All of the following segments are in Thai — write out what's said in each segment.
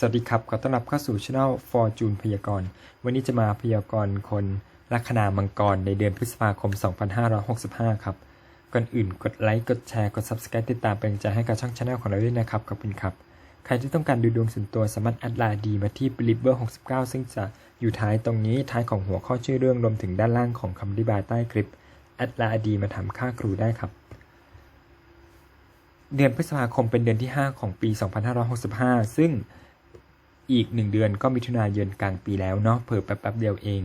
สวัสดีครับ ขอต้อนรับเข้าสู่ช่อง Fortune พยากรณ์ วันนี้จะมาพยากรณ์คนลัคนามังกรในเดือนพฤษภาคม 2565 ครับ ก่อนอื่นกดไลค์ กดแชร์ กด Subscribe ติดตามเป็นกำลังใจให้กับช่องช anel ของเราด้วยนะครับ ขอบคุณครับ ใครที่ต้องการดูดวงส่วนตัวสามารถแอดไลน์ดีมาที่ believer 69 ซึ่งจะอยู่ท้ายตรงนี้ท้ายของหัวข้อชื่อเรื่องรวมถึงด้านล่างของคำอธิบายใต้คลิปแอดไลน์ดีมาทำค่าครูได้ครับเดือนพฤษภาคมเป็นเดือนที่ 5 ของปี 2565 ซึ่ง อีก 1 เดือนก็มิถุนายนกลางปีแล้วเนาะเพิ่แป๊บๆเดียวเอง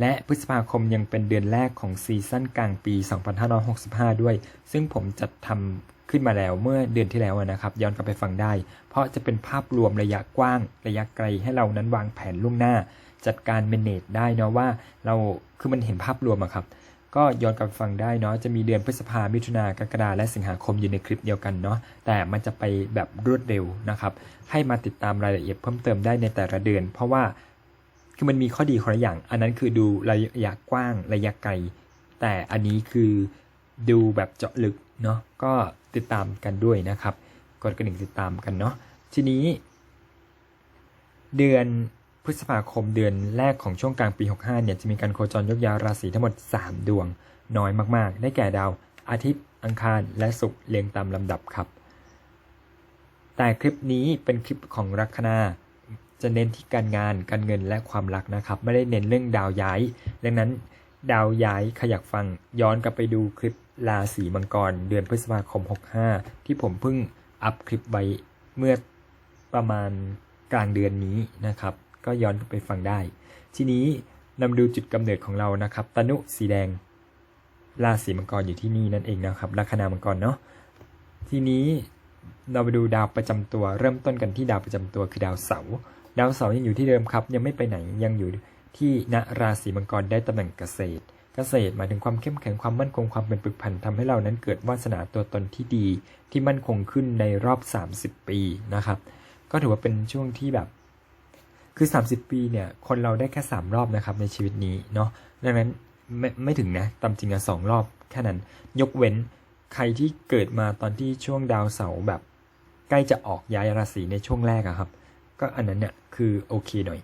และพฤษภาคมยังเป็นเดือนแรกของซีซั่นกลางปี 2565 ด้วย ซึ่งผมจัดทำขึ้นมาแล้วเมื่อเดือนที่แล้วนะครับ ย้อนกลับไปฟังได้ เพราะจะเป็นภาพรวมระยะกว้าง ระยะไกลให้เรานั้นวางแผนล่วงหน้า จัดการเมเนจได้เนาะว่าเราคือมันเห็นภาพรวมอะครับ ก็ย้อนกลับไปฟังได้เนาะจะมีเดือนพฤษภามิถุนากรกฎาและสิงหาคมอยู่ในคลิปเดียวกันเนาะแต่มันจะไปแบบรวดเร็วนะครับให้มาติดตามรายละเอียดเพิ่มเติมได้ในแต่ละเดือน เพราะว่าคือมันมีข้อดีคนละอย่าง อันนั้นคือดูระยะกว้างระยะไกล แต่อันนี้คือดูแบบเจาะลึกเนาะก็ติดตามกันด้วยนะครับกดกระดิ่งติดตามกันเนาะทีนี้ เดือน พฤษภาคมเดือนแรกของช่วงกลางปี 65 เนี่ยจะมีการโคจรยกย้ายราศีทั้งหมด 3 ดวง น้อยมากๆ ได้แก่ดาวอาทิตย์ อังคาร และศุกร์เรียงตามลำดับครับ แต่คลิปนี้เป็นคลิปของลัคนาจะเน้นที่การงาน การเงินและความรักนะครับ ไม่ได้เน้นเรื่องดาวย้าย ดังนั้น ดาวย้ายใครอยากฟังย้อนกลับไปดูคลิปราศีมังกร เดือนพฤษภาคม 65 ที่ผมเพิ่งอัพคลิปไว้เมื่อประมาณกลางเดือนนี้นะครับ ก็ย้อนไปฟังได้ ทีนี้นำดูจุดกำเนิดของเรานะครับ ตนุสีแดงราศีมังกรอยู่ที่นี่นั่นเองนะครับลัคนามังกรเนาะทีนี้เราไปดูดาวประจำตัว เริ่มต้นกันที่ดาวประจำตัวคือดาวเสาร์ดาวเสาร์ยังอยู่ที่เดิมครับ ยังไม่ไปไหนยังอยู่ที่ณราศีมังกรได้ตำแหน่งเกษตร เกษตรหมายถึงความเข้มแข็งความมั่นคงความเป็นปึกพันทำให้เรานั้นเกิดวาสนาตัวตนที่ดีที่มั่นคงขึ้นในรอบ 30 ปีนะครับ ก็ถือว่าเป็นช่วงที่แบบ คือ 30 ปีเนี่ย คนเราได้แค่ 3 รอบนะครับในชีวิตนี้เนาะดังนั้นไม่ไม่ถึงนะตามจริงอะสองรอบแค่นั้น ยกเว้นใครที่เกิดมาตอนที่ช่วงดาวเสาร์แบบ ใกล้จะออกย้ายราศีในช่วงแรกอะครับ ก็อันนั้นเนี่ยคือโอเคหน่อย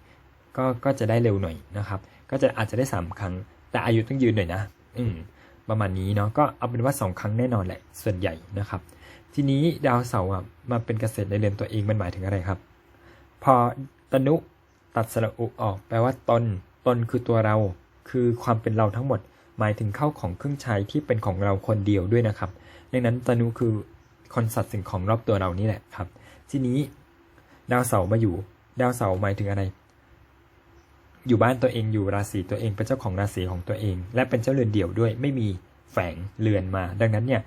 ก็ก็จะได้เร็วหน่อยนะครับ ก็จะอาจจะได้ 3 ครั้ง แต่อายุต้องยืนหน่อยนะ อืมประมาณนี้เนาะก็เอาเป็นว่า 2 ครั้งแน่นอนแหละส่วนใหญ่นะครับ ทีนี้ดาวเสาร์มาเป็นเกษตรในเรือนตัวเองมันหมายถึงอะไรครับ พอตนุ ตัดสระอุออกแปลว่าตน ตนคือตัวเรา คือความเป็นเราทั้งหมด หมายถึงเข้าของเครื่องใช้ที่เป็นของเราคนเดียวด้วยนะครับ ดังนั้นตนุคือคนสัตว์สิ่งของรอบตัวเรานี่แหละครับ ทีนี้ ดาวเสาร์มาอยู่ ดาวเสาร์หมายถึงอะไร อยู่บ้านตัวเองอยู่ราศีตัวเองเป็นเจ้าของราศีของตัวเอง และเป็นเจ้าเรือนเดี่ยวด้วย ไม่มีแฝงเรือนมา ดังนั้นเนี่ย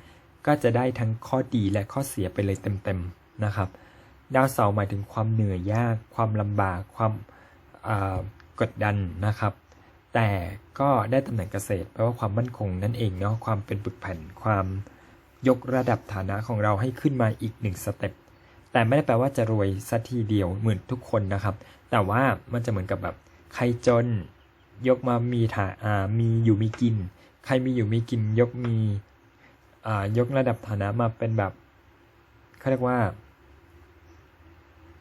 ก็จะได้ทั้งข้อดีและข้อเสียไปเลยเต็มๆนะครับ ดาวเสาร์หมายถึงความเหนื่อยยาก ความลำบาก ความ กดดันนะครับ แต่ก็ได้ตำแหน่งเกษตรแปลว่าความมั่นคงนั่นเองเนาะความเป็นปึกแผ่นความยกระดับฐานะของเราให้ขึ้นมาอีกหนึ่งสเต็ปแต่ไม่ได้แปลว่าจะรวยสัทีเดียวเหมือนทุกคนนะครับ แต่ว่ามันจะเหมือนกับแบบใครจนยกมามีฐาอ่ามีอยู่มีกิน ใครมีอยู่มีกิน ยกมีอ่ายกระดับฐานะมาเป็นแบบเขาเรียกว่า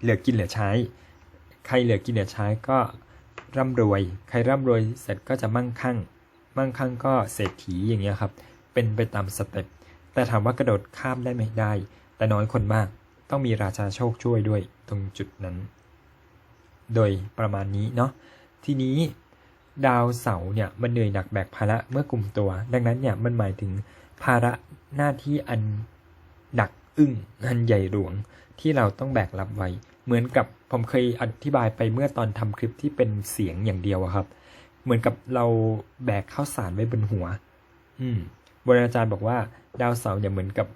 เหลือกินเหลือใช้ ใครเหลือกินเหลือใช้ก็ร่ำรวย ใครร่ำรวยเสร็จก็จะมั่งคั่ง มั่งคั่งก็เศรษฐีอย่างเงี้ยครับ เป็นไปตามสเต็ป แต่ถามว่ากระโดดข้ามได้ไหมได้ แต่น้อยคนมาก ต้องมีราชาโชคช่วยด้วยตรงจุดนั้น โดยประมาณนี้เนาะ ทีนี้ดาวเสาร์เนี่ยมันเหนื่อยหนักแบกภาระเมื่อกลุ่มตัว ดังนั้นเนี่ยมันหมายถึงภาระหน้าที่อันหนักอึ้งอันใหญ่หลวงที่เราต้องแบกรับไว้ เหมือนกับผมเคยอธิบายไปเมื่อตอนทำคลิปที่เป็นเสียงอย่างเดียวครับ เหมือนกับเราแบกข้าวสารไว้บนหัว อืมโบราณอาจารย์บอกว่า ดาวเสาร์เนี่ยเหมือนกับ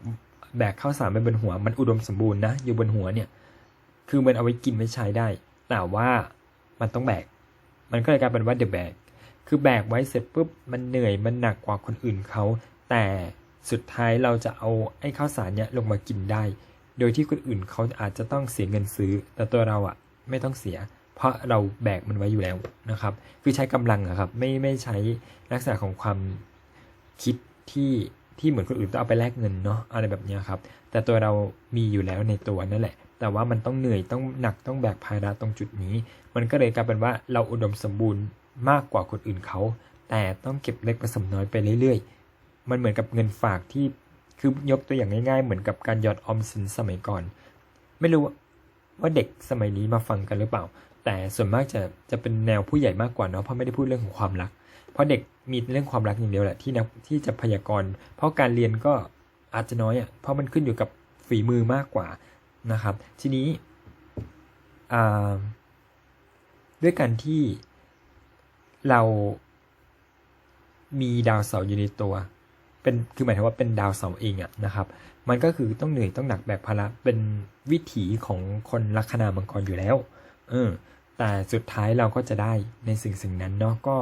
แบกข้าวสารไว้บนหัว มันอุดมสมบูรณ์นะอยู่บนหัวเนี่ย คือมันเอาไว้กินไว้ใช้ได้ แต่ว่ามันต้องแบก มันก็เลยกลายเป็นว่าเดอะแบก คือแบกไว้เสร็จปุ๊บมันเหนื่อยมันหนักกว่าคนอื่นเขา แต่สุดท้ายเราจะเอาไอ้ข้าวสารเนี่ยลงมากินได้ โดยที่คนอื่นเขาอาจจะต้องเสียเงินซื้อ แต่ตัวเราอะไม่ต้องเสีย เพราะเราแบกมันไว้อยู่แล้วนะครับ คือใช้กำลังอะครับ ไม่ไม่ใช้ลักษณะของความคิดที่ที่เหมือนคนอื่นต้องเอาไปแลกเงินเนาะอะไรแบบนี้ครับ แต่ตัวเรามีอยู่แล้วในตัวนั่นแหละ แต่ว่ามันต้องเหนื่อยต้องหนักต้องแบกภาระตรงจุดนี้ มันก็เลยกลายเป็นว่าเราอุดมสมบูรณ์มากกว่าคนอื่นเขาแต่ต้องเก็บเล็กผสมน้อยไปเรื่อยๆ มันเหมือนกับเงินฝากที่ คือยกตัวอย่างง่ายๆ เหมือนกับการหยอดออมสินสมัยก่อน ไม่รู้ว่าเด็กสมัยนี้มาฟังกันหรือเปล่า แต่ส่วนมากจะจะเป็นแนวผู้ใหญ่มากกว่าเนาะเพราะไม่ได้พูดเรื่องของความรัก เพราะเด็กมีเรื่องความรักอย่างเดียวแหละที่นักที่จะพยากรณ์เพราะการเรียนก็อาจจะน้อยอะเพราะมันขึ้นอยู่กับฝีมือมากกว่านะครับ ทีนี้ด้วยการที่เรามีดาวเสาร์อยู่ในตัว เป็นคือหมายถึงว่าเป็นดาวเสาเองอะนะครับ มันก็คือต้องเหนื่อยต้องหนักแบกภาระเป็นวิถีของคนลัคนามังกรอยู่แล้ว เออ แต่สุดท้ายเราก็จะได้ในสิ่งสิ่งนั้นเนาะก็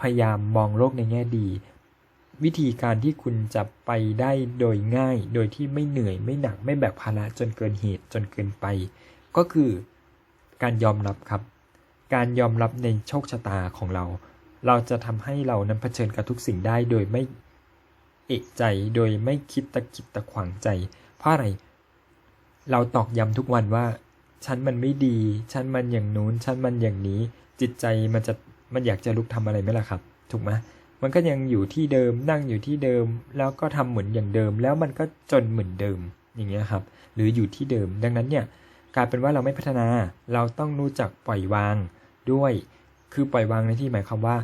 พยายามมองโลกในแง่ดี วิธีการที่คุณจะไปได้โดยง่าย โดยที่ไม่เหนื่อยไม่หนักไม่แบกภาระจนเกินเหตุจนเกินไป ก็คือการยอมรับครับ การยอมรับในโชคชะตาของเรา เราจะทำให้เรานั้นเผชิญกับทุกสิ่งได้โดยไม่ เอะใจโดยไม่คิดตะกิดตะขวางใจ เพราะอะไร เราตอกย้ำทุกวันว่า ฉันมันไม่ดี ฉันมันอย่างนู้น ฉันมันอย่างนี้ จิตใจมันจะมันอยากจะลุกทำอะไรไหมล่ะครับ ถูกไหมมันก็ยังอยู่ที่เดิมนั่งอยู่ที่เดิม แล้วก็ทำเหมือนอย่างเดิม แล้วมันก็จนเหมือนเดิมอย่างเงี้ยครับ หรืออยู่ที่เดิม ดังนั้นเนี่ยกลายเป็นว่าเราไม่พัฒนา เราต้องรู้จักปล่อยวางด้วย คือปล่อยวางในที่หมายความว่า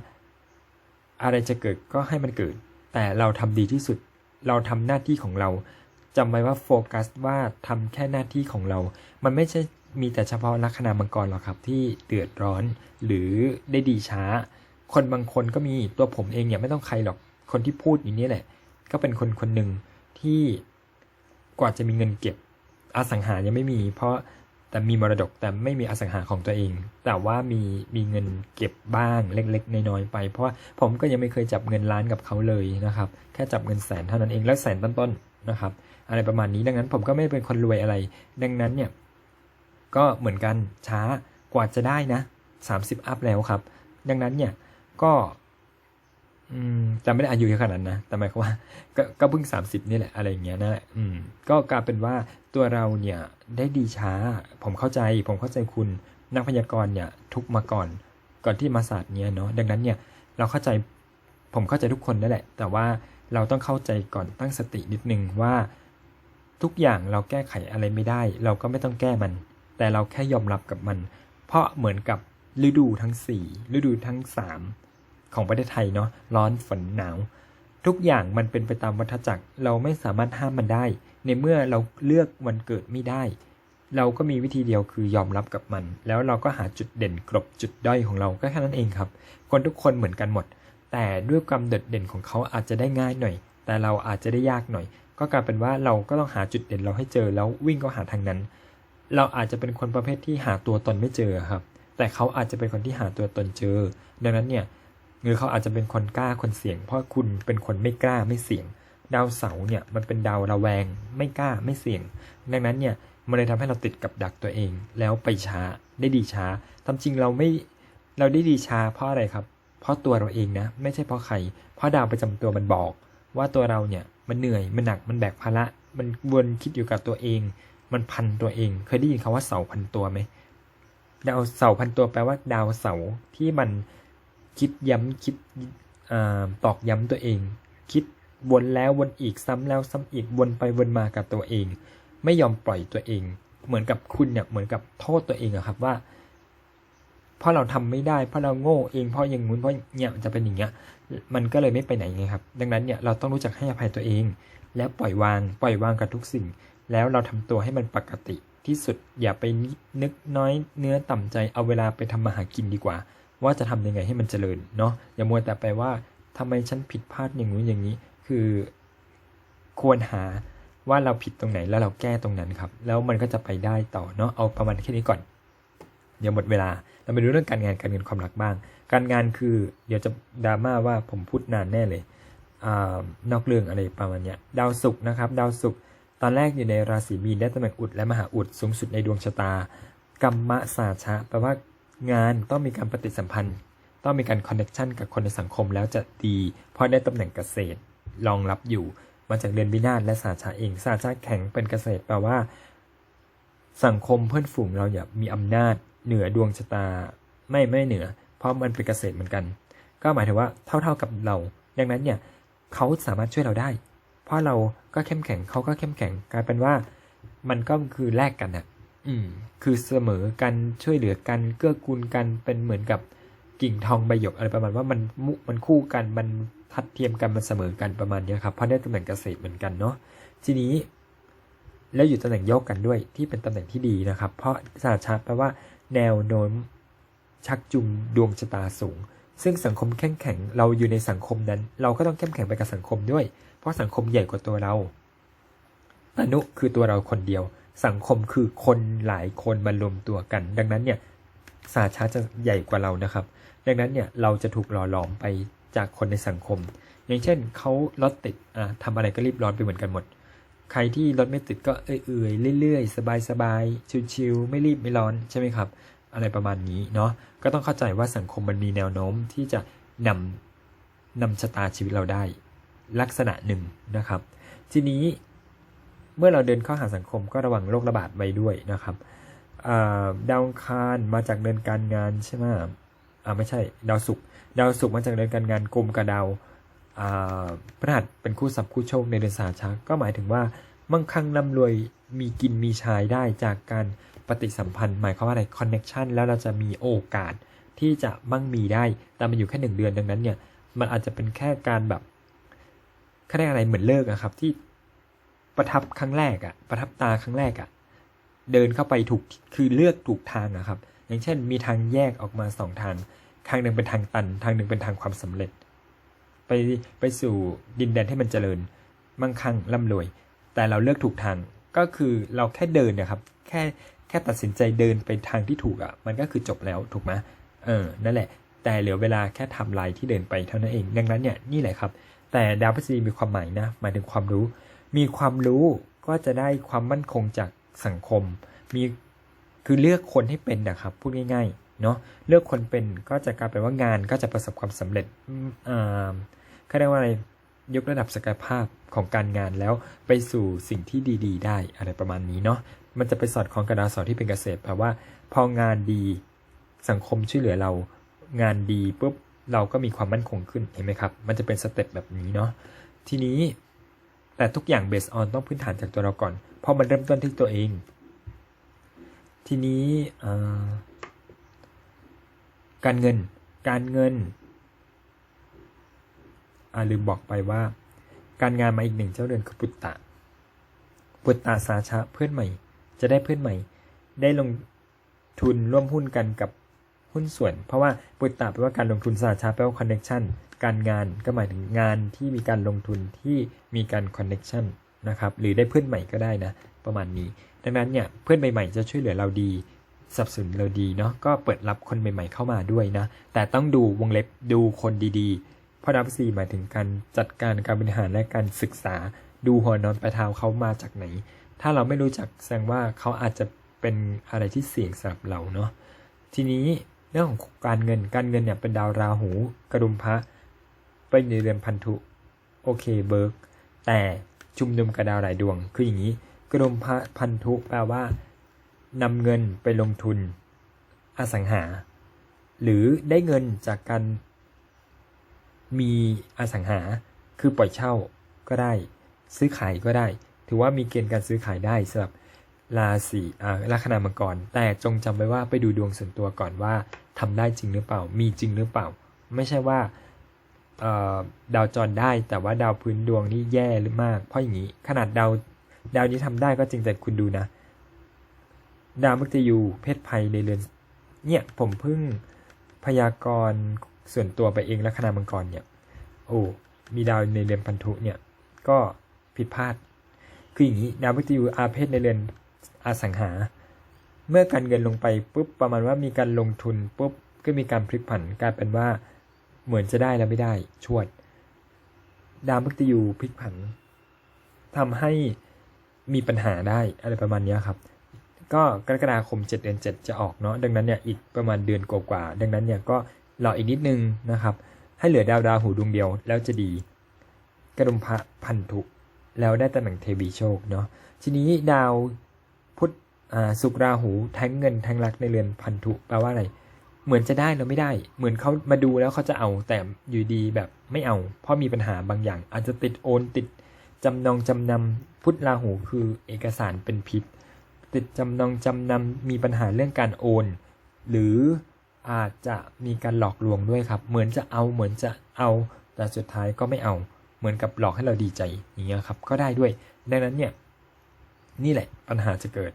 อะไรจะเกิดก็ให้มันเกิด แต่เราทำดีที่สุด เราทำหน้าที่ของเราจำไว้ว่าโฟกัสว่าทำแค่หน้าที่ของเรา มันไม่ใช่มีแต่เฉพาะลัคนามังกรหรอกครับที่เดือดร้อนหรือได้ดีช้า คนบางคนก็มีตัวผมเองเนี่ยไม่ต้องใครหรอกคนที่พูดอย่างนี้แหละ ก็เป็นคนคนหนึ่งที่กว่าจะมีเงินเก็บอสังหายังไม่มี เพราะ แต่มีมรดกแต่ไม่มีอสังหาของตัวเอง แต่ว่ามีมีเงินเก็บบ้างเล็กๆน้อยๆไป เพราะว่าผมก็ยังไม่เคยจับเงินล้านกับเขาเลยนะครับ แค่จับเงินแสนเท่านั้นเองแล้วแสนต้นๆนะครับ อะไรประมาณนี้ดังนั้นผมก็ไม่เป็นคนรวยอะไร ดังนั้นเนี่ยก็เหมือนกันช้ากว่าจะได้นะ 30 อัพแล้วครับ ดังนั้นเนี่ยก็ อืมจำไม่ได้อายุเยอะขนาดนั้นนะ แต่หมายความว่า ก็ก็เพิ่ง30นี่แหละอะไรอย่างเงี้ยนั่นแหละอืม ก็กลายเป็นว่าตัวเราเนี่ยได้ดีช้า ผมเข้าใจ ผมเข้าใจคุณนักพยากรณ์เนี่ย ทุกมาก่อน ก่อนที่มาศาสตร์เนี่ยเนาะดังนั้นเนี่ย เราเข้าใจผมเข้าใจทุกคนนั่นแหละ แต่ว่าเราต้องเข้าใจก่อนตั้งสตินิดนึงว่า ทุกอย่างเราแก้ไขอะไรไม่ได้ เราก็ไม่ต้องแก้มัน แต่เราแค่ยอมรับกับมัน เพราะเหมือนกับฤดูทั้ง4ฤดูทั้ง3 ของประเทศไทยเนาะร้อนฝนหนาว ทุกอย่างมันเป็นไปตามวัฏจักรเราไม่สามารถห้ามมันได้ ในเมื่อเราเลือกวันเกิดไม่ได้ เราก็มีวิธีเดียวคือยอมรับกับมัน แล้วเราก็หาจุดเด่นกลบจุดด้อยของเราก็แค่นั้นเองครับ คนทุกคนเหมือนกันหมด แต่ด้วยความเด่นเด่นของเขาอาจจะได้ง่ายหน่อย แต่เราอาจจะได้ยากหน่อย ก็กลายเป็นว่าเราก็ต้องหาจุดเด่นเราให้เจอแล้ววิ่งก็หาทางนั้น เราอาจจะเป็นคนประเภทที่หาตัวตนไม่เจอครับแต่เขาอาจจะเป็นคนที่หาตัวตนเจอ ดังนั้นเนี่ย หรือเขาอาจจะเป็นคนกล้าคนเสี่ยง เพราะคุณเป็นคนไม่กล้าไม่เสี่ยง ดาวเสาร์เนี่ยมันเป็นดาวระแวง ไม่กล้าไม่เสี่ยง ดังนั้นเนี่ยมันเลยทำให้เราติดกับดักตัวเอง แล้วไปช้าได้ดีช้าทำจริงเราไม่เราได้ดีช้าเพราะอะไรครับ เพราะตัวเราเองนะไม่ใช่เพราะใคร เพราะดาวประจำตัวมันบอก ว่าตัวเราเนี่ยมันเหนื่อยมันหนักมันแบกภาระมันวนคิดอยู่กับตัวเอง มันพันตัวเอง เคยได้ยินคาว่าเสาพันตัวไหมดาวเสาพันตัวแปลว่าดาวเสาที่มัน คิดย้ำคิดอตอกย้ำตัวเอง คิดวนแล้ววนอีกซ้ำแล้วซ้ำอีกวนไปวนมากับตัวเอง ไม่ยอมปล่อยตัวเอง เหมือนกับคุณเนี่ยเหมือนกับโทษตัวเองอะครับว่าเพราะเราทำไม่ได้เพราะเราโง่เองเพราะอย่างงู้นเพราะเนี่ยจะเป็นอย่างเงี้ยมันก็เลยไม่ไปไหนไงครับ ดังนั้นเนี่ยเราต้องรู้จักให้อภัยตัวเอง แล้วปล่อยวาง ปล่อยวางกับทุกสิ่ง แล้วเราทำตัวให้มันปกติที่สุดอย่าไปนึกน้อยเนื้อต่ำใจเอาเวลาไปทำมาหากินดีกว่า ว่าจะทำยังไงให้มันเจริญเนาะอย่ามัวแต่ไปว่าทำไมฉันผิดพลาดอย่างนู้นอย่างนี้ คือควรหาว่าเราผิดตรงไหนแล้วเราแก้ตรงนั้นครับ แล้วมันก็จะไปได้ต่อเนาะเอาประมาณแค่นี้ก่อนเดี๋ยวหมดเวลาเราไปดูเรื่องการงานการเงินความรักบ้าง การงานคือเดี๋ยวจะดราม่าว่าผมพูดนานแน่เลยอนอกเรื่องอะไรประมาณเนี้ยดาวศุกร์นะครับ ดาวศุกร์ตอนแรกอยู่ในราศีมีนได้ตำแหน่งอุดและมหาอุดสูงสุดในดวงชะตากรรมะสาชะแปลว่า งานต้องมีการปฏิสัมพันธ์ ต้องมีการคอนเนคชันกับคนในสังคมแล้วจะดี เพราะได้ตำแหน่งเกษตรรองรับอยู่ มาจากเดือนวินาศและสาชาเองสาชาแข็งเป็นเกษตรแปลว่า สังคมเพื่อนฝูงเราอย่ามีอำนาจเหนือดวงชะตา ไม่ไม่เหนือ เพราะมันเป็นเกษตรเหมือนกัน ก็หมายถึงว่าเท่าๆกับเรา ดังนั้นเนี่ยเขาสามารถช่วยเราได้ เพราะเราก็เข้มแข็งเขาก็เข้มแข็งกลายเป็นว่า มันก็คือแลกกันอะ อืมคือเสมอกันช่วยเหลือกันเกื้อกูลกันเป็นเหมือนกับกิ่งทองใบหยกอะไรประมาณว่ามันมุมันคู่กันมันทัดเทียมกันมันเสมอกันประมาณเนี้ยครับเพราะได้ตำแหน่งเกษตรเหมือนกันเนาะทีนี้ แล้วอยู่ตำแหน่งโยกกันด้วยที่เป็นตำแหน่งที่ดีนะครับ เพราะศาสตร์ชาร์ตแปลว่า แนวโน้มชักจูงดวงชะตาสูง ซึ่งสังคมเข้มแข็งเราอยู่ในสังคมนั้น เราก็ต้องเข้มแข็งไปกับสังคมด้วย เพราะสังคมใหญ่กว่าตัวเราอนุคือตัวเราคนเดียว สังคมคือคนหลายคนมารวมตัวกัน ดังนั้นเนี่ยศาชาร์ตจะใหญ่กว่าเรานะครับ ดังนั้นเนี่ยเราจะถูกหล่อหลอมไปจากคนในสังคม อย่างเช่นเขารถติดอะทำอะไรก็รีบร้อนไปเหมือนกันหมด ใครที่รถไม่ติดก็เอื่อยๆเรื่อยๆ สบายๆชิวๆไม่รีบไม่ร้อนใช่ไหมครับ อะไรประมาณนี้เนาะก็ต้องเข้าใจว่าสังคมมันมีแนวโน้มที่จะนำนำชะตาชีวิตเราได้ ลักษณะหนึ่งนะครับ ทีนี้ เมื่อเราเดินเข้าหาสังคมก็ระวังโรคระบาดไว้ด้วยนะครับดาวคารมาจากเดินการงานใช่ไหมอ่าไม่ใช่ดาวศุกร์ดาวศุกร์มาจากเดินการงานกลุ่มกับดาวพระหัสเป็นคู่สับคู่โชคในเดือนสาชักก็หมายถึงว่ามั่งคั่งร่ำรวยมีกินมีใช้ได้จากการปฏิสัมพันธ์ หมายความว่าอะไรคอนเน็ชันแล้วเราจะมีโอกาสที่จะมั่งมีได้ แต่มันอยู่แค่หนึ่งเดือนดังนั้นเนี่ย มันอาจจะเป็นแค่การแบบเขาเรียกอะไรเหมือนเลิกอะครับ ที่ ประทับครั้งแรกอะประทับตาครั้งแรกอะเดินเข้าไปถูกคือเลือกถูกทางอะครับ อย่างเช่น มีทางแยกออกมาสองทาง ทางหนึ่งเป็นทางตัน ทางหนึ่งเป็นทางความสำเร็จ ไปไปสู่ดินแดนที่มันเจริญ มั่งคั่งร่ำรวย แต่เราเลือกถูกทางก็คือเราแค่เดินนะครับ แค่แค่ตัดสินใจเดินไปทางที่ถูกอะ่ะ มันก็คือจบแล้วถูกไหมเออนั่นแหละ แต่เหลือเวลาแค่ทำลายที่เดินไปเท่านั้นเอง ดังนั้นเนี่ยนี่แหละครับ แต่ดาวพฤษฎีมีความหมายนะหมายถึงความรู้ มีความรู้ก็จะได้ความมั่นคงจากสังคม มีคือเลือกคนให้เป็นนะครับพูดง่ายๆเนาะเลือกคนเป็นก็จะกลายเป็นว่างานก็จะประสบความสำเร็จอ่าเขาเรียกว่าอะไรยกระดับศักยภาพของการงานแล้วไปสู่สิ่งที่ดี ๆ ได้อะไรประมาณนี้เนาะมันจะไปสอดคล้องกับดาวเสาร์ที่เป็นเกษตรแปลว่า พองานดีสังคมช่วยเหลือเรางานดีปุ๊บเราก็มีความมั่นคงขึ้นเห็นไหมครับ มันจะเป็นสเต็ปแบบนี้เนาะทีนี้ แต่ทุกอย่างเบสออนต้องพื้นฐานจากตัวเราก่อน เพราะมันเริ่มต้นที่ตัวเอง ทีนี้การเงิน การเงินอาลืมบอกไปว่า การงานมาอีกหนึ่งเจ้าเดือนคือปุตตะ ปุตตะสาชะเพื่อนใหม่ จะได้เพื่อนใหม่ ได้ลงทุนร่วมหุ้นกันกับหุ้นส่วน เพราะว่าปุตตะแปลว่าการลงทุนสาชะแปลว่าคอนเน็ชัน การงานก็หมายถึงงานที่มีการลงทุนที่มีการคอนเน็ชันนะครับหรือได้เพื่อนใหม่ก็ได้นะ ประมาณนี้ ดังนั้นเนี่ยเพื่อนใหม่ๆจะช่วยเหลือเราดีสนับสนุนเราดีเนาะก็เปิดรับคนใหม่ๆเข้ามาด้วยนะ แต่ต้องดูวงเล็บดูคนดีๆ เพราะดับดีหมายถึงการจัดการการบริหารและการศึกษาดูหัวนอนปลายเท้าเขามาจากไหน ถ้าเราไม่รู้จักแสดงว่าเขาอาจจะเป็นอะไรที่เสี่ยงสำหรับเราเนาะทีนี้เรื่องของการเงินการเงินเนี่ยเป็นดาวราหูกระดุมพระ ไปในเรือนพันธุ โอเคเบิร์ก แต่ชุมนุมกับดาวหลายดวง คืออย่างนี้ กระดุมพันธุแปลว่านำเงินไปลงทุน อสังหา หรือได้เงินจากการมีอสังหา คือปล่อยเช่าก็ได้ ซื้อขายก็ได้ ถือว่ามีเกณฑ์การซื้อขายได้สำหรับราศีอ่าลัคนามังกร แต่จงจำไว้ว่าไปดูดวงส่วนตัวก่อนว่าทำได้จริงหรือเปล่า มีจริงหรือเปล่า ไม่ใช่ว่า ดาวจรได้ แต่ว่าดาวพื้นดวงนี่แย่หรือมาก เพราะอย่างนี้ ขนาดดาวดาวนี้ทำได้ก็จริงแต่คุณดูนะ ดาวมฤตยูเพศภัยในเรือน เนี่ยผมเพิ่งพยากรณ์ส่วนตัวไปเองแลัคนามังกรเนี่ย โอ้มีดาวในเรือนพันธุเนี่ย ก็ผิดพลาด คืออย่างนี้ดาวมฤตยูอาเพศในเรือนอสังหา เมื่อการเงินลงไปปุ๊บประมาณว่ามีการลงทุนปุ๊บก็มีการพลิกผันกลายเป็นว่า เหมือนจะได้แล้วไม่ได้ ชวด ดาวมฤตยูพลิกผันทำให้มีปัญหาได้อะไรประมาณนี้ครับ ก็กรกฎาคม7เดือน7 จะออกเนาะดังนั้นเนี่ยอีกประมาณเดือนกว่าๆดังนั้นเนี่ยก็รออีกนิดนึงนะครับ ให้เหลือดาวดาวหูดวงเดียวแล้วจะดี กระดุมพระพันธุแล้วได้ตำแหน่งเทวีโชคเนาะทีนี้ดาวพุธสุกราหูแทงเงินแทงรักในเรือนพันธุแปลว่าอะไร เหมือนจะได้แล้วไม่ได้ เหมือนเขามาดูแล้วเขาจะเอาแต่อยู่ดีแบบไม่เอา เพราะมีปัญหาบางอย่าง อาจจะติดโอนติดจำนองจำนำพุทธราหูคือเอกสารเป็นพิษ ติดจำนองจำนำมีปัญหาเรื่องการโอน หรืออาจจะมีการหลอกลวงด้วยครับ เหมือนจะเอาเหมือนจะเอา แต่สุดท้ายก็ไม่เอา เหมือนกับหลอกให้เราดีใจอย่างเงี้ยครับ ก็ได้ด้วย ดังนั้นเนี่ยนี่แหละปัญหาจะเกิด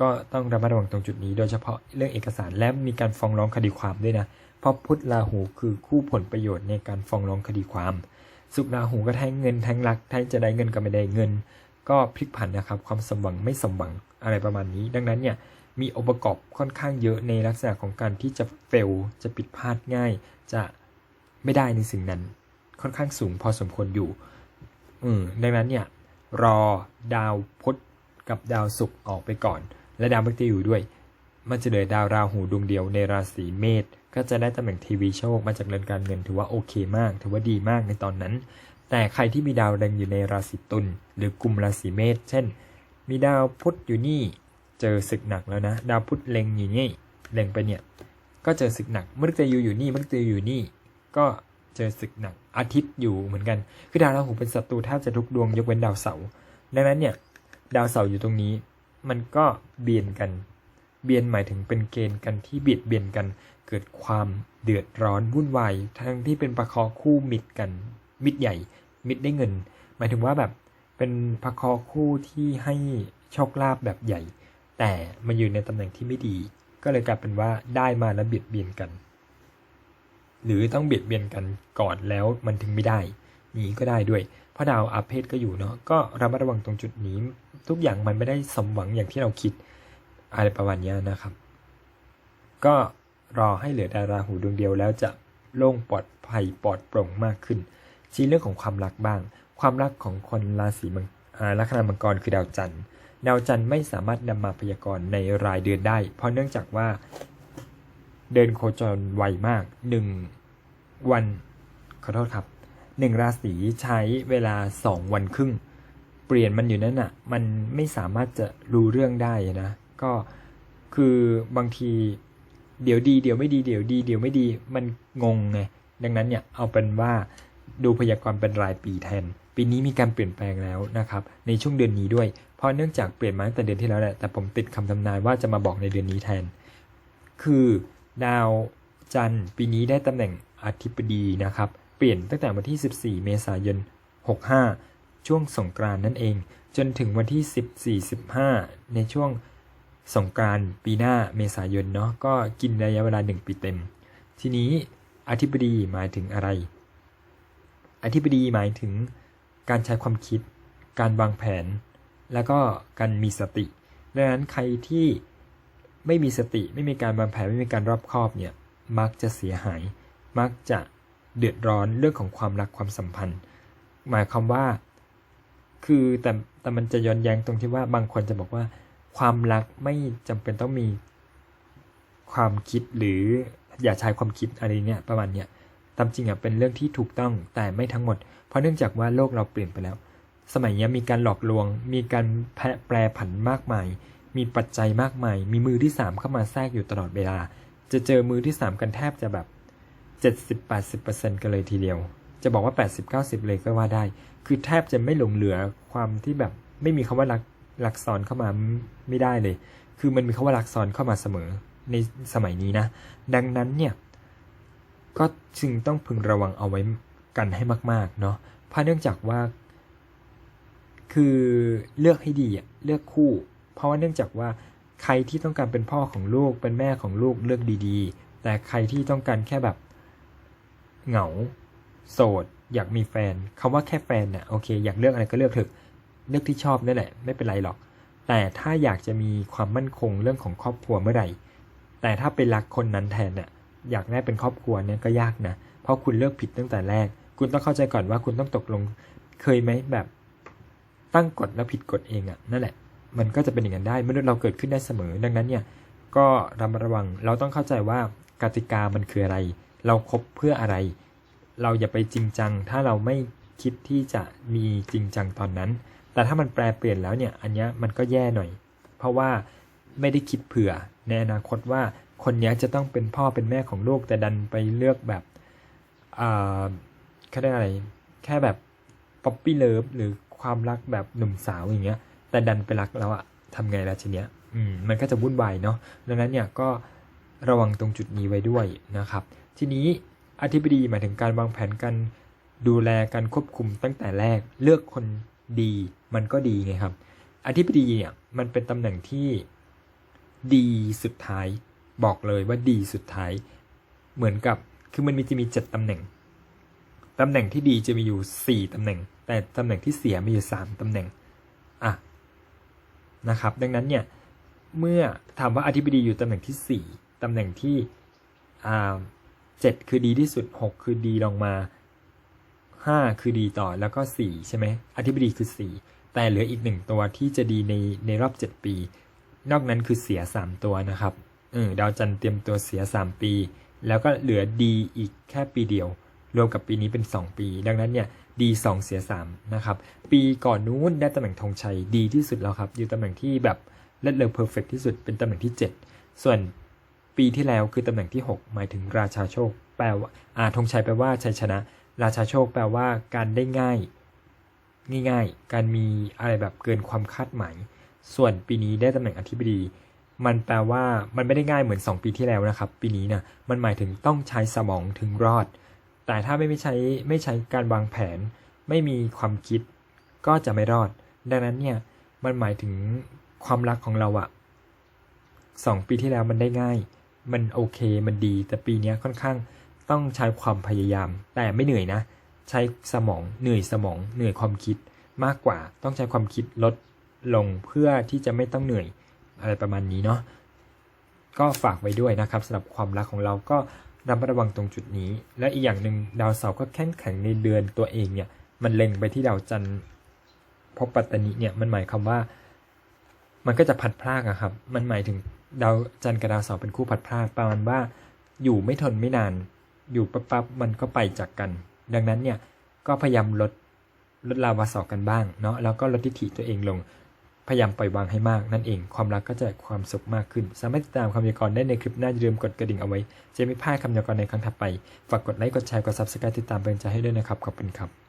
ก็ต้องระมัดระวังตรงจุดนี้ โดยเฉพาะเรื่องเอกสารและมีการฟ้องร้องคดีความด้วยนะ เพราะพุทธราหูคือคู่ผลประโยชน์ในการฟ้องร้องคดีความ สุขราหูก็แทงเงินแทงรักแทงจะได้เงินก็ไม่ได้เงิน ก็พลิกผันนะครับ ความสมหวังไม่สมหวังอะไรประมาณนี้ ดังนั้นเนี่ยมีองค์ประกอบค่อนข้างเยอะในลักษณะของการที่จะเฟลจะผิดพลาดง่าย จะไม่ได้ในสิ่งนั้น ค่อนข้างสูงพอสมควรอยู่อืมดังนั้นเนี่ยรอดาวพุธกับดาวศุกร์ออกไปก่อน และดาวพฤหัสอยู่ด้วย มันจะเหลือดาวราหูดวงเดียวในราศีเมษก็จะได้ตำแหน่งทีวีโชคมาจากเรื่อนการเงินถือว่าโอเคมาก ถือว่าดีมากในตอนนั้น แต่ใครที่มีดาวแรงอยู่ในราศีตุลหรือกลุ่มราศีเมษเช่น มีดาวพุธอยู่นี่เจอศึกหนักแล้วนะ ดาวพุธเล็งอยู่นี่เล็งไปเนี่ยก็เจอศึกหนักมฤตยูอยู่นี่มฤตยูอยู่นี่ ก็เจอศึกหนักอาทิตย์อยู่เหมือนกัน คือดาวราหูเป็นศัตรูแทบจะทุกดวงยกเว้นดาวเสาร์ดังนั้นเนี่ยดาวเสาร์อยู่ตรงนี้ มันก็เบียนกัน เบียนหมายถึงเป็นเกณฑ์กันที่บียดเบียนกัน เกิดความเดือดร้อนวุ่นวายทั้งที่เป็นประคอคู่มิตรกัน มิตรใหญ่ มิตรได้เงิน หมายถึงว่าแบบเป็นประคอคู่ที่ให้โชคลาภแบบใหญ่ แต่มันอยู่ในตำแหน่งที่ไม่ดี ก็เลยกลายเป็นว่าได้มาแล้วเบียดเบียนกัน หรือต้องเบียดเบียนกันก่อนแล้วมันถึงไม่ได้นี้ก็ได้ด้วย เพราะดาวอาเพศก็อยู่เนาะก็ระมัดระวังตรงจุดนี้ ทุกอย่างมันไม่ได้สมหวังอย่างที่เราคิดอะไรประมาณนี้นะครับ ก็รอให้เหลือดาราหูดวงเดียวแล้วจะโล่งปลอดภัยปลอดโปร่งมากขึ้น ชี้เรื่องของความรักบ้าง ความรักของคนราศีมังลัคนามังกรคือดาวจันทร์ ดาวจันทร์ไม่สามารถนำมาพยากรณ์ในรายเดือนได้ เพราะเนื่องจากว่า เดินโคจรไวมากหนึ่งวันขอโทษครับหนึ่งราศีใช้เวลาสองวันครึ่ง เปลี่ยนมันอยู่นั่นอะ มันไม่สามารถจะรู้เรื่องได้นะ ก็คือบางทีเดี๋ยวดีเดี๋ยวไม่ดีเดี๋ยวดีเดี๋ยวไม่ดีมันงงไงดังนั้นเนี่ยเอาเป็นว่าดูพยากรณ์เป็นรายปีแทน ปีนี้มีการเปลี่ยนแปลงแล้วนะครับ ในช่วงเดือนนี้ด้วย เพราะเนื่องจากเปลี่ยนมาตั้งแต่เดือนที่แล้วแหละแต่ผมติดคำทำนายว่าจะมาบอกในเดือนนี้แทน คือดาวจันทร์ปีนี้ได้ตำแหน่งอธิบดีนะครับ เปลี่ยนตั้งแต่วันที่ 14 เมษายน 65 ช่วงสงกรานต์นั่นเอง จนถึงวันที่ 14 15 ในช่วงสงกรานต์ปีหน้าเมษายนเนาะก็กินระยะเวลา 1 ปีเต็ม ทีนี้อธิบดีหมายถึงอะไร อธิบดีหมายถึงการใช้ความคิด การวางแผน แล้วก็การมีสติ ดังนั้นใครที่ไม่มีสติไม่มีการวางแผนไม่มีการรอบคอบเนี่ยมักจะเสียหาย มักจะเดือดร้อนเรื่องของความรักความสัมพันธ์ หมายความว่า คือแต่แต่มันจะย้อนแย้งตรงที่ว่าบางคนจะบอกว่า ความรักไม่จำเป็นต้องมีความคิดหรืออย่าใช้ความคิดอะไรเนี่ยประมาณเนี้ยตามจริงอะเป็นเรื่องที่ถูกต้องแต่ไม่ทั้งหมด เพราะเนื่องจากว่าโลกเราเปลี่ยนไปแล้ว สมัยนี้มีการหลอกลวง มีการแปรผันมากมาย มีปัจจัยมากมาย มีมือที่สามเข้ามาแทรกอยู่ตลอดเวลา จะเจอมือที่สามกันแทบจะแบบ 70-80%กันเลยทีเดียว จะบอกว่า 80-90 เลยก็ว่าได้ คือแทบจะไม่หลงเหลือความที่แบบไม่มีคำว่ารักรักซ้อนเข้ามาไม่ได้เลย คือมันมีคำว่ารักซ้อนเข้ามาเสมอในสมัยนี้นะ ดังนั้นเนี่ย ก็จึงต้องพึงระวังเอาไว้กันให้มาก ๆ เนาะ เพราะเนื่องจากว่า คือเลือกให้ดีอะเลือกคู่ เพราะว่าเนื่องจากว่าใครที่ต้องการเป็นพ่อของลูก เป็นแม่ของลูกเลือกดีๆ แต่ใครที่ต้องการแค่แบบเหงา โสด อยากมีแฟนคำว่าแค่แฟนเนี่ยโอเค อยากเลือกอะไรก็เลือกเถอะเลือกที่ชอบนั่นแหละ ไม่เป็นไรหรอก แต่ถ้าอยากจะมีความมั่นคงเรื่องของครอบครัวเมื่อไหร่ แต่ถ้าไปรักคนนั้นแทนเนี่ยอยากได้เป็นครอบครัวเนี่ยก็ยากนะ เพราะคุณเลือกผิดตั้งแต่แรก คุณต้องเข้าใจก่อนว่าคุณต้องตกลง เคยไหมแบบ ตั้งกฎแล้วผิดกฎเองอะ่ะนั่นแหละ มันก็จะเป็นอย่างนั้นได้มนุษย์เราเกิดขึ้นได้เสมอ ดังนั้นเนี่ย ก็ระมัดระวัง เราต้องเข้าใจว่ากติกามันคืออะไร เราคบเพื่ออะไร เราอย่าไปจริงจัง ถ้าเราไม่คิดที่จะมีจริงจังตอนนั้น แต่ถ้ามันแปลเปลี่ยนแล้วเนี่ย อันนี้มันก็แย่หน่อย เพราะว่าไม่ได้คิดเผื่อในอนาคตว่าคนนี้จะต้องเป็นพ่อเป็นแม่ของลูกแต่ดันไปเลือกแบบอ่าเขาเรียกอะไร แค่แบบป๊อปปี้เลิฟหรือความรักแบบหนุ่มสาวอย่างเงี้ย แต่ดันไปรักแล้วอะทำไงล่ะทีเนี้ยอืมมันก็จะวุ่นวายเนาะดังนั้นเนี่ยก็ระวังตรงจุดนี้ไว้ด้วยนะครับ ทีนี้ อธิบดีหมายถึงการวางแผนการดูแลการควบคุมตั้งแต่แรกเลือกคนดีมันก็ดีไงครับ อธิบดีเนี่ยมันเป็นตำแหน่งที่ดีสุดท้ายบอกเลยว่าดีสุดท้ายเหมือนกับคือมันมีจะมีเจ็ดตำแหน่งตำแหน่งที่ดีจะมีอยู่สี่ตำแหน่ง แต่ตำแหน่งที่เสียมีอยู่สามตำแหน่งอะนะครับ ดังนั้นเนี่ยเมื่อถามว่าอธิบดีอยู่ตำแหน่งที่สี่ตำแหน่งที่อ่า เจ็ดคือดีที่สุดหกคือดีลงมาห้าคือดีต่อแล้วก็สี่ใช่ไหมอธิบดีคือสี่แต่เหลืออีกหนึ่งตัวที่จะดีในในรอบเจ็ดปี นอกนั้นคือเสียสามตัวนะครับเออดาวจันทร์เตรียมตัวเสียสามปี แล้วก็เหลือดีอีกแค่ปีเดียวรวมกับปีนี้เป็น 2 ปี ดังนั้นเนี่ยดีสองเสียสามนะครับ ปีก่อนนู้นได้ตำแหน่งธงชัยดีที่สุดแล้วครับ อยู่ตำแหน่งที่แบบเลิศเลอเพอร์เฟกที่สุดเป็นตำแหน่งที่ 7 ส่วน ปีที่แล้วคือตำแหน่งที่ 6 หมายถึงราชาโชค แปลว่าอาธงชัยแปลว่าชัยชนะ ราชาโชคแปลว่าการได้ง่าย ง่ายๆ การมีอะไรแบบเกินความคาดหมาย ส่วนปีนี้ได้ตำแหน่งอธิบดี มันแปลว่ามันไม่ได้ง่ายเหมือน 2 ปีที่แล้วนะครับ ปีนี้นี่ยมันหมายถึงต้องใช้สมองถึงรอด แต่ถ้าไม่ไม่ใช้ไม่ใช้การวางแผน ไม่มีความคิด ก็จะไม่รอด ดังนั้นเนี่ยมันหมายถึงความรักของเราอะสองปีที่แล้วมันได้ง่าย มันโอเคมันดี แต่ปีนี้ค่อนข้างต้องใช้ความพยายาม แต่ไม่เหนื่อยนะ ใช้สมองเหนื่อยสมองเหนื่อยความคิดมากกว่าต้องใช้ความคิดลดลงเพื่อที่จะไม่ต้องเหนื่อยอะไรประมาณนี้เนาะก็ฝากไว้ด้วยนะครับสำหรับความรักของเราก็ระมัดระวังตรงจุดนี้ และอีกอย่างหนึ่งดาวเสาร์ก็แข็งแข็งในเดือนตัวเองเนี่ยมันเล็งไปที่ดาวจันทร์พบปัตตนิเนี่ยมันหมายความว่า มันก็จะพัดพรากอะครับ มันหมายถึงดาวจันทร์กับดาวเสาร์เป็นคู่พัดพรากประมาณว่าอยู่ไม่ทนไม่นาน อยู่ปั๊บปั๊บมันก็ไปจากกัน ดังนั้นเนี่ยก็พยายามลดลดลาวาสาร์กันบ้างเนาะแล้วก็ลดทิฐิตัวเองลง พยายามปล่อยวางให้มากนั่นเอง ความรักก็จะความสุขมากขึ้น สามารถติดตามคำยากรณ์ได้ในคลิปหน้าอย่าลืมกดกระดิ่งเอาไว้ จะไม่พลาดคำยากรณ์ในครั้งถัดไป ฝากกดไลค์กดแชร์กด subscribe ติดตามเป็นใจให้ด้วยนะครับขอบคุณครับ